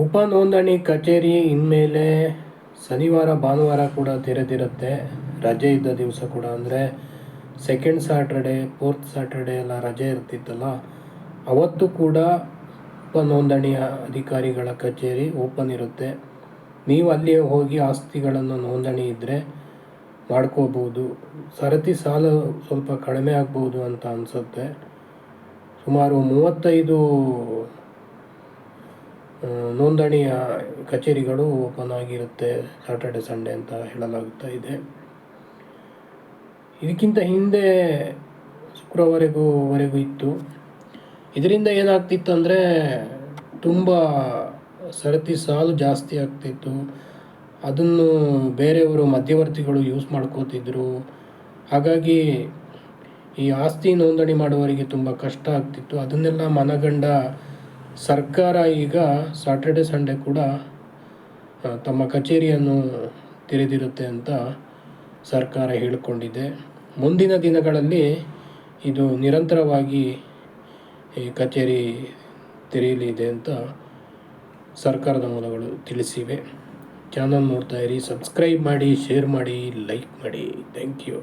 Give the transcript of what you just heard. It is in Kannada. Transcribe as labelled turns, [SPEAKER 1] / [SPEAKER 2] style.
[SPEAKER 1] ಉಪ ನೋಂದಣಿ ಕಚೇರಿ ಇನ್ಮೇಲೆ ಶನಿವಾರ, ಭಾನುವಾರ ಕೂಡ ತೆರೆದಿರುತ್ತೆ ರಜೆ ಇದ್ದ ದಿವಸ ಕೂಡ ಅಂದರೆ ಸೆಕೆಂಡ್ ಸ್ಯಾಟರ್ಡೆ ಫೋರ್ತ್ ಸ್ಯಾಟರ್ಡೆ ಎಲ್ಲ ರಜೆ ಇರ್ತಿತ್ತಲ್ಲ, ಅವತ್ತು ಕೂಡ ಉಪ ನೋಂದಣಿಯ ಅಧಿಕಾರಿಗಳ ಕಚೇರಿ ಓಪನ್ ಇರುತ್ತೆ. ನೀವು ಅಲ್ಲಿಯೇ ಹೋಗಿ ಆಸ್ತಿಗಳನ್ನು ನೋಂದಣಿ ಇದ್ದರೆ ಮಾಡ್ಕೋಬೋದು. ಸರತಿ ಸಾಲ ಸ್ವಲ್ಪ ಕಡಿಮೆ ಆಗ್ಬೋದು ಅಂತ ಅನಿಸುತ್ತೆ. ಸುಮಾರು ಮೂವತ್ತೈದು ನೋಂದಣಿಯ ಕಚೇರಿಗಳು ಓಪನ್ ಆಗಿರುತ್ತೆ ಸಾಟರ್ಡೆ ಸಂಡೇ ಅಂತ ಹೇಳಲಾಗುತ್ತಾ ಇದೆ. ಇದಕ್ಕಿಂತ ಹಿಂದೆ ಶುಕ್ರವರೆಗೂ ವರೆಗೂ ಇತ್ತು. ಇದರಿಂದ ಏನಾಗ್ತಿತ್ತು ಅಂದರೆ, ತುಂಬ ಸರತಿ ಸಾಲು ಜಾಸ್ತಿ ಆಗ್ತಿತ್ತು. ಅದನ್ನು ಬೇರೆಯವರು ಮಧ್ಯವರ್ತಿಗಳು ಯೂಸ್ ಮಾಡ್ಕೋತಿದ್ರು. ಹಾಗಾಗಿ ಈ ಆಸ್ತಿ ನೋಂದಣಿ ಮಾಡುವವರಿಗೆ ತುಂಬ ಕಷ್ಟ ಆಗ್ತಿತ್ತು. ಅದನ್ನೆಲ್ಲ ಮನಗಂಡ ಸರ್ಕಾರ ಈಗ ಸಾಟರ್ಡೆ ಸಂಡೇ ಕೂಡ ತಮ್ಮ ಕಚೇರಿಯನ್ನು ತೆರೆದಿರುತ್ತೆ ಅಂತ ಸರ್ಕಾರ ಹೇಳಿಕೊಂಡಿದೆ. ಮುಂದಿನ ದಿನಗಳಲ್ಲಿ ಇದು ನಿರಂತರವಾಗಿ ಈ ಕಚೇರಿ ತೆರೆಯಲಿದೆ ಅಂತ ಸರ್ಕಾರದ ಮೂಲಗಳು ತಿಳಿಸಿವೆ. ಚಾನಲ್ ನೋಡ್ತಾ ಇರಿ ಸಬ್ಸ್ಕ್ರೈಬ್ ಮಾಡಿ ಶೇರ್ ಮಾಡಿ ಲೈಕ್ ಮಾಡಿ. Thank you